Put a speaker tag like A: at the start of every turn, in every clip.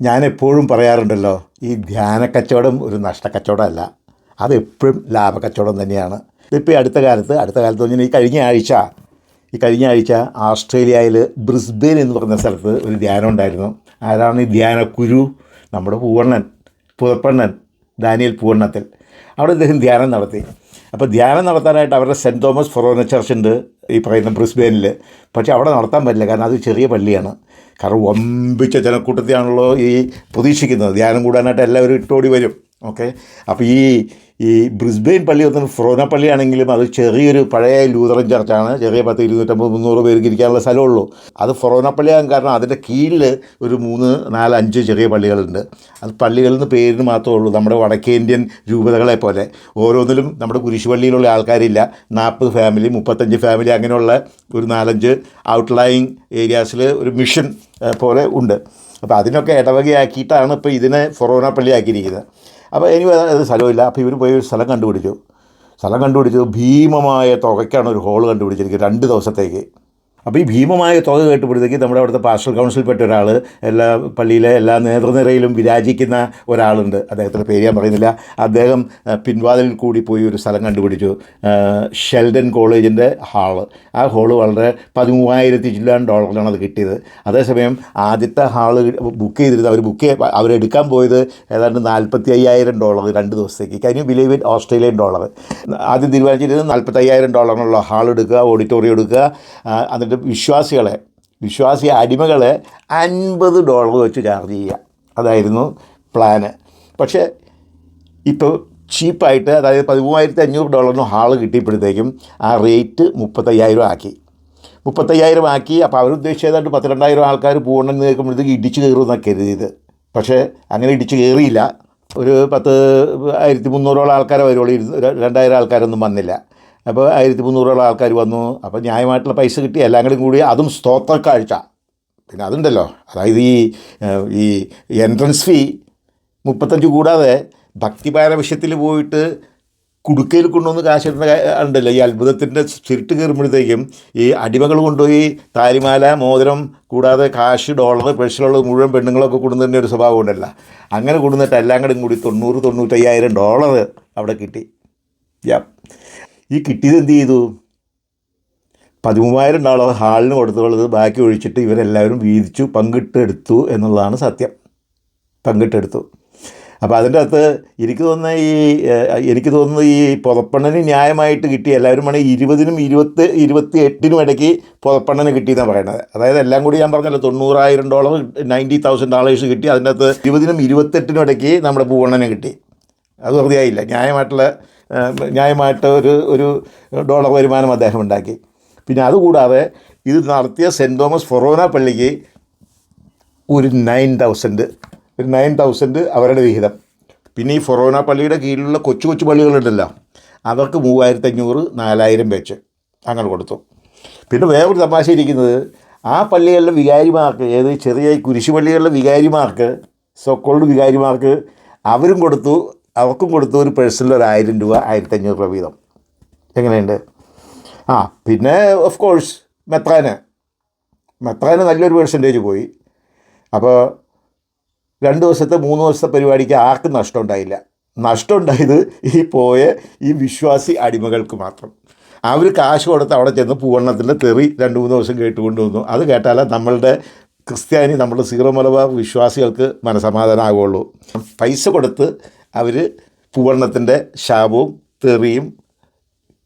A: ഞാൻ എപ്പോഴും പറയാറുണ്ടല്ലോ ഈ ധ്യാന കച്ചവടം ഒരു നഷ്ടക്കച്ചവടമല്ല അത് എപ്പോഴും ലാഭക്കച്ചവടം തന്നെയാണ്. ഇതിപ്പോൾ ഈ അടുത്ത കാലത്ത് അടുത്ത കാലത്ത് പറഞ്ഞാൽ ഈ കഴിഞ്ഞ ആഴ്ച ഈ കഴിഞ്ഞ ആഴ്ച ആസ്ട്രേലിയയിൽ ബ്രിസ്ബെയിൻ എന്ന് പറഞ്ഞ സ്ഥലത്ത് ഒരു ധ്യാനം ഉണ്ടായിരുന്നു. ആരാണ് ഈ ധ്യാന കുരു നമ്മുടെ പൂവണ്ണൻ പുതപ്പണ്ണൻ ദാനിയൽ പൂവണ്ണത്തിൽ അവിടെ ഇദ്ദേഹം ധ്യാനം നടത്തി. അപ്പോൾ ധ്യാനം നടത്താനായിട്ട് അവരുടെ സെന്റ് തോമസ് ഫൊറോന ചർച്ച് ഉണ്ട് ഈ പറയുന്ന ബ്രിസ്ബെയിനിൽ പക്ഷേ അവിടെ നടത്താൻ പറ്റില്ല കാരണം അത് ചെറിയ പള്ളിയാണ്. കാരണം വമ്പിച്ച ജനക്കൂട്ടത്തെയാണല്ലോ ഈ പ്രതീക്ഷിക്കുന്നത്. ധ്യാനം കൂടാനായിട്ട് എല്ലാവരും ഇട്ടോടി വരും. ഓക്കെ? അപ്പോൾ ഈ ഈ ബ്രിസ്ബെയിൻ പള്ളി ഒന്നും ഫ്രോന പള്ളിയാണെങ്കിലും അത് ചെറിയൊരു പഴയ ലൂതറൻ ചർച്ചാണ്. ചെറിയ പത്ത് ഇരുന്നൂറ്റമ്പത് മുന്നൂറ് പേർക്ക് ഇരിക്കാനുള്ള സ്ഥലമുള്ളൂ. അത് ഫ്രോന പള്ളിയാകാൻ കാരണം അതിന്റെ കീഴിൽ ഒരു മൂന്ന് നാല് അഞ്ച് ചെറിയ പള്ളികളുണ്ട്. അത് പള്ളികളിൽ നിന്ന് പേരിന് മാത്രമേ ഉള്ളൂ. നമ്മുടെ വടക്കേന്ത്യൻ രൂപതകളെ പോലെ. ഓരോന്നിലും നമ്മുടെ കുരിശുപള്ളിയിലുള്ള ആൾക്കാരില്ല. നാൽപ്പത് ഫാമിലി മുപ്പത്തഞ്ച് ഫാമിലി അങ്ങനെയുള്ള ഒരു നാലഞ്ച് ഔട്ട്ലൈങ് ഏരിയാസിൽ ഒരു മിഷൻ പോലെ ഉണ്ട്. അപ്പോൾ അതിനൊക്കെ ഇടവകയാക്കിയിട്ടാണ് ഇപ്പോൾ ഇതിനെ ഫൊറോന പള്ളി ആക്കിയിരിക്കുന്നത് അപ്പോൾ ഇനി അത് സ്ഥലമില്ല. അപ്പോൾ ഇവർ പോയി ഒരു സ്ഥലം കണ്ടുപിടിച്ചു. സ്ഥലം കണ്ടുപിടിച്ചത് ഭീമമായ തുകയ്ക്കാണ് ഒരു ഹോൾ കണ്ടുപിടിച്ചിരിക്കുന്നത് രണ്ട് ദിവസത്തേക്ക്. അപ്പോൾ ഈ ഭീമമായ തുക കേട്ടപ്പോഴത്തേക്ക് നമ്മുടെ അവിടുത്തെ പാസ്റ്റൽ കൗൺസിൽപ്പെട്ട ഒരാൾ എല്ലാ പള്ളിയിലെ എല്ലാ നേതൃനിരയിലും വിരാജിക്കുന്ന ഒരാളുണ്ട്. അദ്ദേഹത്തിന്റെ പേര് ഞാൻ പറയുന്നില്ല. അദ്ദേഹം പിൻവാതിലിൽ കൂടി പോയി ഒരു സ്ഥലം കണ്ടുപിടിച്ചു. ഷെൽഡൻ കോളേജിന്റെ ഹാൾ ആ ഹാൾ വളരെ പതിമൂവായിരത്തി ചില്ലാൻ ഡോളറിനാണ് അത് കിട്ടിയത്. അതേസമയം ആദ്യത്തെ ഹാൾ ബുക്ക് ചെയ്തിരുന്നത് അവർ ബുക്ക് അവരെടുക്കാൻ പോയത് ഏതാണ്ട് നാൽപ്പത്തി അയ്യായിരം ഡോളർ രണ്ട് ദിവസത്തേക്ക്. കഴിഞ്ഞ ബിലീവ് ഇൻ ഓസ്ട്രേലിയൻ ഡോളർ. ആദ്യം തീരുമാനിച്ചിരുന്നത് നാൽപ്പത്തി അയ്യായിരം ഡോളറിനുള്ള ഹാൾ എടുക്കുക ഓഡിറ്റോറിയം എടുക്കുക. എന്നിട്ട് വിശ്വാസികളെ വിശ്വാസി അടിമകളെ അൻപത് ഡോളർ വെച്ച് ചാർജ് ചെയ്യുക. അതായിരുന്നു പ്ലാന് പക്ഷേ ഇപ്പോൾ ചീപ്പായിട്ട് അതായത് പതിമൂവായിരത്തി അഞ്ഞൂറ് ഡോളറിന് ഹാൾ കിട്ടിയപ്പോഴത്തേക്കും ആ റേറ്റ് മുപ്പത്തയ്യായിരം ആക്കി. മുപ്പത്തയ്യായിരം ആക്കി അപ്പോൾ അവരുദ്ദേശിച്ചതായിട്ട് പത്തിരണ്ടായിരം ആൾക്കാർ പോകണമെന്ന് കേൾക്കുമ്പോഴത്തേക്ക് ഇടിച്ച് കയറുമെന്നാണ് കരുതിയത്. പക്ഷേ അങ്ങനെ ഇടിച്ച് കയറിയില്ല. ഒരു പത്ത് ആയിരത്തി മുന്നൂറോളം ആൾക്കാരെ വരുള്ളൂ ഇരുന്ന് രണ്ടായിരം ആൾക്കാരൊന്നും വന്നില്ല. അപ്പോൾ ആയിരത്തി മുന്നൂറോളം ആൾക്കാർ വന്നു. അപ്പോൾ ന്യായമായിട്ടുള്ള പൈസ കിട്ടി. എല്ലാം കൂടി കൂടി അതും സ്തോത്ര കാഴ്ച. പിന്നെ അതുണ്ടല്ലോ. അതായത് ഈ ഈ എൻട്രൻസ് ഫീ മുപ്പത്തഞ്ച് കൂടാതെ ഭക്തിപാര വിഷയത്തിൽ പോയിട്ട് കുടുക്കയിൽ കൊണ്ടുവന്ന് കാശിടുന്ന ഉണ്ടല്ലോ. ഈ അത്ഭുതത്തിന്റെ സ്പിരിറ്റ് കയറുമ്പോഴത്തേക്കും ഈ അടിമകൾ കൊണ്ടുപോയി താലിമാല മോതിരം കൂടാതെ കാശ് ഡോളർ പ്രഷറുള്ളത് മുഴുവൻ പെണ്ണുങ്ങളൊക്കെ കൊണ്ടുവന്നതിന്റെ ഒരു സ്വഭാവം ഉണ്ടല്ല. അങ്ങനെ കൊണ്ടുവന്നിട്ട് എല്ലാം കൂടി കൂടി തൊണ്ണൂറ് തൊണ്ണൂറ്റയ്യായിരം ഡോളർ അവിടെ കിട്ടി. യാ. ഈ കിട്ടിയത് എന്ത് ചെയ്തു? പതിമൂവായിരം ഡോളർ ഹാളിന് കൊടുത്തുള്ളത് ബാക്കി ഒഴിച്ചിട്ട് ഇവരെല്ലാവരും വീതിച്ചു പങ്കിട്ടെടുത്തു എന്നുള്ളതാണ് സത്യം. പങ്കിട്ടെടുത്തു. അപ്പോൾ അതിന്റെ അകത്ത് എനിക്ക് തോന്നുന്ന ഈ എനിക്ക് തോന്നുന്നത് ഈ പുതപ്പണ്ണന് ന്യായമായിട്ട് കിട്ടി എല്ലാവരും വേണമെങ്കിൽ ഇരുപതിനും ഇരുപത്തി ഇരുപത്തി എട്ടിനും ഇടയ്ക്ക് പുതപ്പണ്ണന് കിട്ടിയെന്നാണ് പറയുന്നത് അതായത് എല്ലാം കൂടി ഞാൻ പറഞ്ഞല്ലോ തൊണ്ണൂറായിരം ഡോളർ നയന്റി തൗസൻഡ് ഡോളേഴ്സ് കിട്ടി. അതിന്റെ അകത്ത് ഇരുപതിനും ഇരുപത്തെട്ടിനും ഇടയ്ക്ക് നമ്മുടെ പൂവണ്ണന് കിട്ടി. അത് വെറുതെ ആയില്ല ന്യായമായിട്ടുള്ള ന്യായമായിട്ട് ഒരു ഒരു ഡോളർ വരുമാനം അദ്ദേഹം ഉണ്ടാക്കി. പിന്നെ അതുകൂടാതെ ഇത് നടത്തിയ സെന്റ് തോമസ് ഫൊറോന പള്ളിക്ക് ഒരു നയൻ തൗസൻഡ് ഒരു നയൻ തൗസൻഡ് അവരുടെ വിഹിതം. പിന്നെ ഈ ഫൊറോന പള്ളിയുടെ കീഴിലുള്ള കൊച്ചു കൊച്ചു പള്ളികളുണ്ടല്ലോ അവർക്ക് മൂവായിരത്തഞ്ഞൂറ് നാലായിരം വെച്ച് അങ്ങനെ കൊടുത്തു. പിന്നെ വേറൊരു തമാശ ഇരിക്കുന്നത് ആ പള്ളികളിലെ വികാരിമാർക്ക് ഏത് ചെറിയ കുരിശുപള്ളികളിലെ വികാരിമാർക്ക് സോക്കോൾഡ് വികാരിമാർക്ക് അവരും കൊടുത്തു. അവർക്കും കൊടുത്തു ഒരു പേഴ്സണൽ ഒരു ആയിരം രൂപ ആയിരത്തി അഞ്ഞൂറ് രൂപ വീതം. എങ്ങനെയുണ്ട്? ആ പിന്നെ ഓഫ് കോഴ്സ് മെത്രാന്. മെത്രാന് നല്ലൊരു പെർസെന്റേജ് പോയി. അപ്പോൾ രണ്ട് ദിവസത്തെ മൂന്ന് ദിവസത്തെ പരിപാടിക്ക് ആർക്കും നഷ്ടം ഉണ്ടായില്ല. നഷ്ടം ഉണ്ടായത് ഈ പോയ ഈ വിശ്വാസി അടിമകൾക്ക് മാത്രം. അവർ കാശ് കൊടുത്ത് അവിടെ ചെന്ന് പൂവണ്ണത്തിന്റെ തെറി രണ്ട് മൂന്ന് ദിവസം കേട്ടുകൊണ്ട് വന്നു. അത് കേട്ടാലേ നമ്മളുടെ ക്രിസ്ത്യാനി നമ്മുടെ സീറോ മലബാർ വിശ്വാസികൾക്ക് മനസമാധാനമാകുള്ളൂ പൈസ കൊടുത്ത് അവർ പൂവണ്ണത്തിന്റെ ശാപവും തെറിയും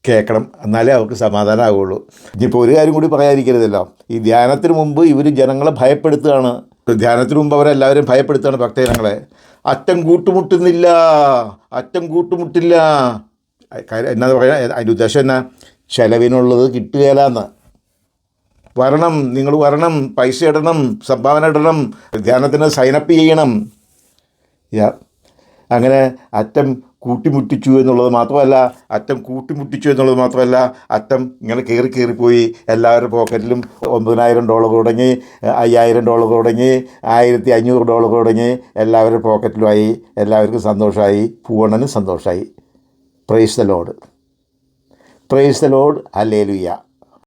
A: കേൾക്കണം എന്നാലേ അവർക്ക് സമാധാനമാകുള്ളൂ ഇനിയിപ്പോൾ ഒരു കാര്യം കൂടി പറയാതിരിക്കരുതല്ലോ. ഈ ധ്യാനത്തിന് മുമ്പ് ഇവർ ജനങ്ങളെ ഭയപ്പെടുത്തുകയാണ്. ധ്യാനത്തിന് മുമ്പ് അവരെല്ലാവരും ഭയപ്പെടുത്തുകയാണ് ഭക്തജനങ്ങളെ. അറ്റം കൂട്ടുമുട്ടുന്നില്ല. അറ്റം കൂട്ടുമുട്ടില്ല. എന്നാ പറയുക അതിന്റെ ഉദ്ദേശം എന്നാ? ചിലവിനുള്ളത് കിട്ടുകയില്ലെന്ന് വരണം. നിങ്ങൾ വരണം. പൈസ ഇടണം. സംഭാവന ഇടണം. ധ്യാനത്തിന് സൈനപ്പ് ചെയ്യണം. യാ അങ്ങനെ അറ്റം കൂട്ടിമുട്ടിച്ചു എന്നുള്ളത് മാത്രമല്ല അറ്റം കൂട്ടിമുട്ടിച്ചു എന്നുള്ളത് മാത്രമല്ല അറ്റം ഇങ്ങനെ കയറി കയറിപ്പോയി. എല്ലാവരുടെ പോക്കറ്റിലും ഒമ്പതിനായിരം ഡോളർ തുടങ്ങി അയ്യായിരം ഡോളർ തുടങ്ങി ആയിരത്തി അഞ്ഞൂറ് ഡോളർ തുടങ്ങി. എല്ലാവരുടെ പോക്കറ്റിലുമായി എല്ലാവർക്കും സന്തോഷമായി പൂവണ്ണനും സന്തോഷമായി. Praise the lord praise the lord hallelujah